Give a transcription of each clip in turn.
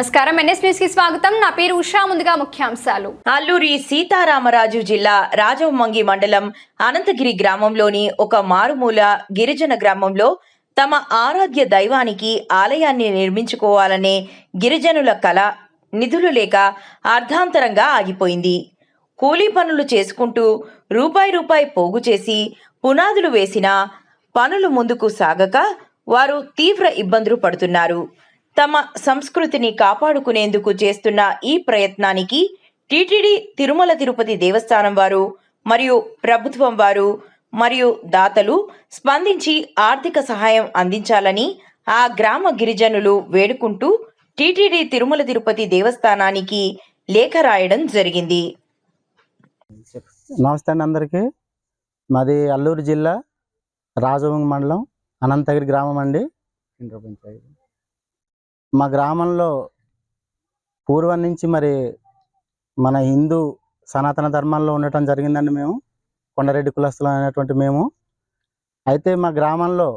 నమస్కారం. ఎన్ఎస్ న్యూస్కి స్వాగతం. నా పేరు ఉషా. ముందుగా ముఖ్యాంశాలు. అల్లూరి సీతారామరాజు జిల్లా రాజవమంగి మండలం అనంతగిరి గ్రామంలోని ఒక మారుమూల గిరిజన గ్రామంలో తమ ఆరాధ్య దైవానికి ఆలయాన్ని నిర్మించుకోవాలనే గిరిజనుల కల నిధులు లేక అర్ధాంతరంగా ఆగిపోయింది. కూలీ పనులు చేసుకుంటూ రూపాయి రూపాయి పోగు చేసి పునాదులు వేసినా పనులు ముందుకు సాగక వారు తీవ్ర ఇబ్బందులు పడుతున్నారు. తమ సంస్కృతిని కాపాడుకునేందుకు చేస్తున్న ఈ ప్రయత్నానికి టిటిడి తిరుమల తిరుపతి దేవస్థానం వారు మరియు ప్రభుత్వం వారు మరియు దాతలు స్పందించి ఆర్థిక సహాయం అందించాలని ఆ గ్రామ గిరిజనులు వేడుకుంటూ టిటిడి తిరుమల తిరుపతి దేవస్థానానికి లేఖ రాయడం జరిగింది. నమస్తే అండి అందరికీ. మాది అల్లూరు జిల్లా రాజవంగ మండలం అనంతగిరి గ్రామం అండి. మా గ్రామంలో పూర్వం నుంచి మరి మన హిందూ సనాతన ధర్మంలో ఉండటం జరిగిందండి మేము. కొండరెడ్డి కులస్తులు అనేటువంటి మేము. అయితే మా గ్రామంలో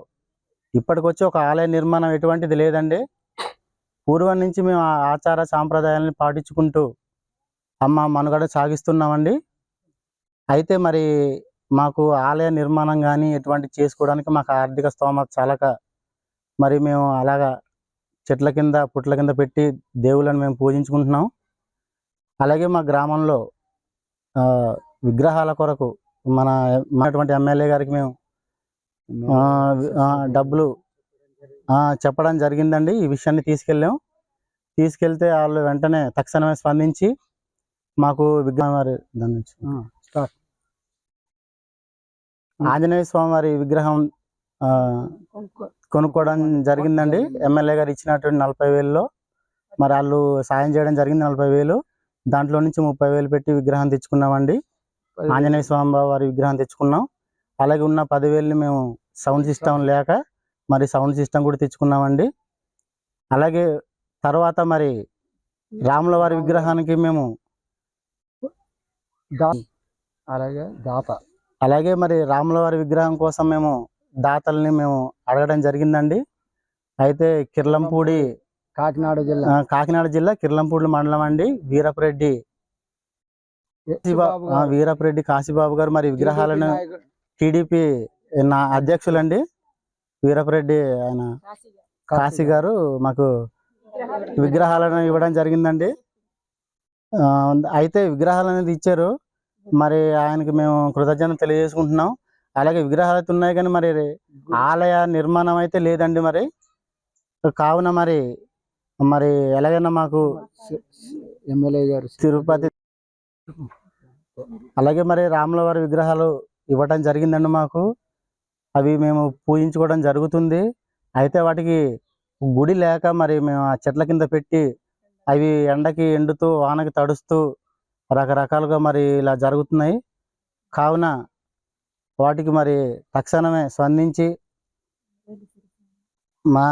ఇప్పటికొచ్చి ఒక ఆలయ నిర్మాణం ఎటువంటిది లేదండి. పూర్వం నుంచి మేము ఆ ఆచార సాంప్రదాయాలను పాటించుకుంటూ అమ్మ మనుగడ సాగిస్తున్నామండి. అయితే మరి మాకు ఆలయ నిర్మాణం కానీ ఎటువంటి చేసుకోవడానికి మాకు ఆర్థిక స్తోమత చాలక మరి మేము అలాగా చెట్ల కింద పుట్ల కింద పెట్టి దేవుళ్ళని మేము పూజించుకుంటున్నాం. అలాగే మా గ్రామంలో విగ్రహాల కొరకు మన మనటువంటి ఎమ్మెల్యే గారికి మేము డబ్బులు చెప్పడం జరిగిందండి. ఈ విషయాన్ని తీసుకెళ్ళాం. తీసుకెళ్తే వాళ్ళు వెంటనే తక్షణమే స్పందించి మాకు విగ్రహం వారి దాని నుంచి స్టార్ట్ ఆంజనేయ స్వామి వారి విగ్రహం కొనుక్కోవడం జరిగిందండి. ఎమ్మెల్యే గారు ఇచ్చినటువంటి నలభై వేలలో మరి వాళ్ళు సాయం చేయడం జరిగింది నలభై వేలు. దాంట్లో నుంచి ముప్పై వేలు పెట్టి విగ్రహం తెచ్చుకున్నామండి. ఆంజనేయ స్వామి వారి విగ్రహం తెచ్చుకున్నాం. అలాగే ఉన్న పదివేలని మేము సౌండ్ సిస్టమ్ లేక మరి సౌండ్ సిస్టమ్ కూడా తెచ్చుకున్నామండి. అలాగే తర్వాత మరి రాముల వారి విగ్రహానికి మేము అలాగే దాత. అలాగే మరి రాముల వారి విగ్రహం కోసం మేము దాతల్ని మేము అడగడం జరిగిందండి. అయితే కిర్లంపూడి కాకినాడ జిల్లా. కాకినాడ జిల్లా కిర్లంపూడి మండలం అండి. వీరపరెడ్డి వీరపరెడ్డి కాశీబాబు గారు మరి విగ్రహాలను టీడీపీ నా అధ్యక్షులండి. వీరపరెడ్డి ఆయన కాశీ గారు మాకు విగ్రహాలను ఇవ్వడం జరిగిందండి. అయితే విగ్రహాలు అనేది ఇచ్చారు. మరి ఆయనకి మేము కృతజ్ఞత తెలియజేసుకుంటున్నాం. అలాగే విగ్రహాలు అయితే ఉన్నాయి కానీ మరి ఆలయ నిర్మాణం అయితే లేదండి మరి. కావున మరి మరి ఎలాగైనా మాకు ఎమ్మెల్యే గారు తిరుపతి అలాగే మరి రాముల వారి విగ్రహాలు ఇవ్వటం జరిగిందండి మాకు. అవి మేము పూజించుకోవడం జరుగుతుంది. అయితే వాటికి గుడి లేక మరి మేము ఆ చెట్ల కింద పెట్టి అవి ఎండకి ఎండుతూ వానకి తడుస్తూ రకరకాలుగా మరి ఇలా జరుగుతున్నాయి. కావున వాటికి మరి తక్షణమే స్పందించి మా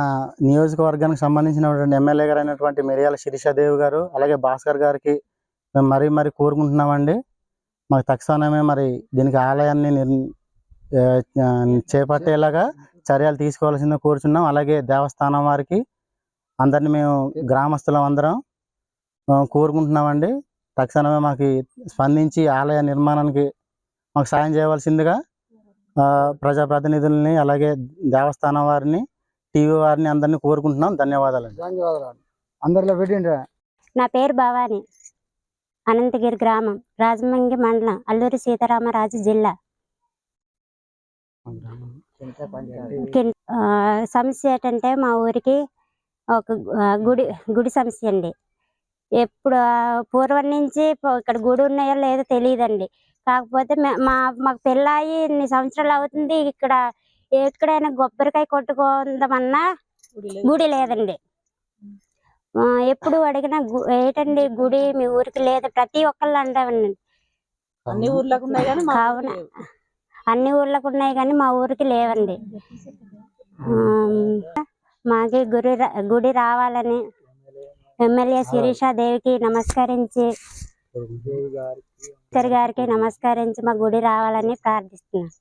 నియోజకవర్గానికి సంబంధించినటువంటి ఎమ్మెల్యే గారు అయినటువంటి మిరియాల శిరీషాదేవి గారు అలాగే భాస్కర్ గారికి మేము మరీ మరీ కోరుకుంటున్నామండి. మాకు తక్షణమే మరి దీనికి ఆలయాన్ని నిర్ చేపట్టేలాగా చర్యలు తీసుకోవాల్సిందిగా కోరుచున్నాం. అలాగే దేవస్థానం వారికి అందరిని మేము గ్రామస్తులం అందరం కోరుకుంటున్నామండి. తక్షణమే మాకు స్పందించి ఆలయ నిర్మాణానికి మాకు సాయం చేయవలసిందిగా ప్రజాప్రతినిధుల్ని అలాగే దేవస్థానం వారిని టీవీ వారిని అందరినీ కోరుకుంటున్నాం. ధన్యవాదాలండి. ధన్యవాదాలు. అందరిలో పెట్టిండ్రా? నా పేరు భవాని. అనంతగిరి గ్రామం రాజమంగి మండలం అల్లూరి సీతారామరాజు జిల్లా. సమస్య ఏంటంటే మా ఊరికి ఒక గుడి గుడి సమస్య అండి. ఎప్పుడు పూర్వం నుంచి ఇక్కడ గుడి ఉన్నాయో లేదో తెలియదండి. కాకపోతే మే- మా మాకు పెళ్ళాయి ఇన్ని సంవత్సరాలు అవుతుంది. ఇక్కడ ఎక్కడైనా కొబ్బరికాయ కొట్టుకుందామన్నా గుడి లేదండి. ఎప్పుడు అడిగినా గు- ఏంటండి గుడి మీ ఊరికి లేదు. ప్రతి ఒక్కళ్ళు అంటామండి. అన్ని ఊర్లకు ఉన్నాయి కానీ మా కావున. అన్ని ఊర్లకు ఉన్నాయి కానీ మా ఊరికి లేవండి. మాకి గుడి గుడి రావాలని ఎమ్మెల్యే శిరీష దేవికి నమస్కరించి గారికి నమస్కరించి మా గుడి రావాలని ప్రార్థిస్తున్నాను